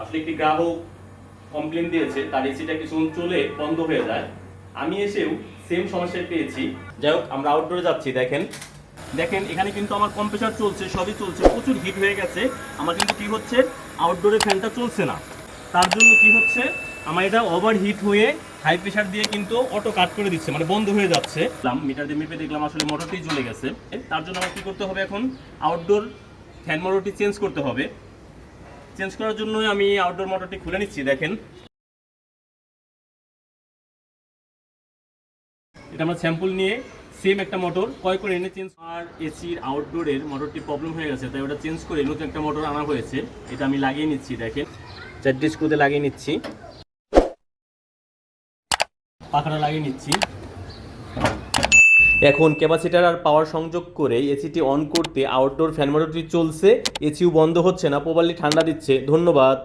আসলে একটি গ্রাহক কমপ্লেন দিয়েছে, তার এসিটা কিছুক্ষণ চলে বন্ধ হয়ে যায়। আমি এসেও সেম সমস্যা পেয়েছি। যাই হোক, আমরা আউটডোরে যাচ্ছি, দেখেন। দেখেন, এখানে কিন্তু আমার কম্প্রেসার চলছে, সবই চলছে, প্রচুর হিট হয়ে গেছে। আমার কিন্তু কি হচ্ছে আউটডোরে ফ্যানটা চলছে না। তার জন্য কি হচ্ছে, আমার এটা ওভার হিট হয়ে হাই প্রেশার দিয়ে কিন্তু অটো কাট করে দিচ্ছে মানে বন্ধ হয়ে যাচ্ছে। মিটার দিয়ে মেপে দেখলাম, আসলে মোটরটি জ্বলে গেছে। তার জন্য আমার কি করতে হবে এখন? আউটডোর ফ্যান মোটরটি চেঞ্জ করতে হবে। চেঞ্জ করার জন্য আমি আউটডোর মোটরটি খুলে নিচ্ছি, দেখেন। এটা আমরা স্যাম্পল নিয়ে সেম একটা মোটর ক্রয় করে এনে চেঞ্জ আর এসির আউটডোরের মোটরটি প্রবলেম হয়ে গেছে, তাই ওটা চেঞ্জ করে নতুন একটা মোটর আনা হয়েছে। এটা আমি লাগিয়ে নিচ্ছি, দেখেন। চারটি স্ক্রুতে লাগিয়ে নিচ্ছি। পাখাটা লাগিয়ে নিচ্ছি। এখন ক্যাপাসিটার আর পাওয়ার সংযোগ করে এসিটি অন করতে আউটডোর ফ্যান মোটরটি চলছে। এসিও বন্ধ হচ্ছে না, প্রপারলি ঠান্ডা দিচ্ছে। ধন্যবাদ।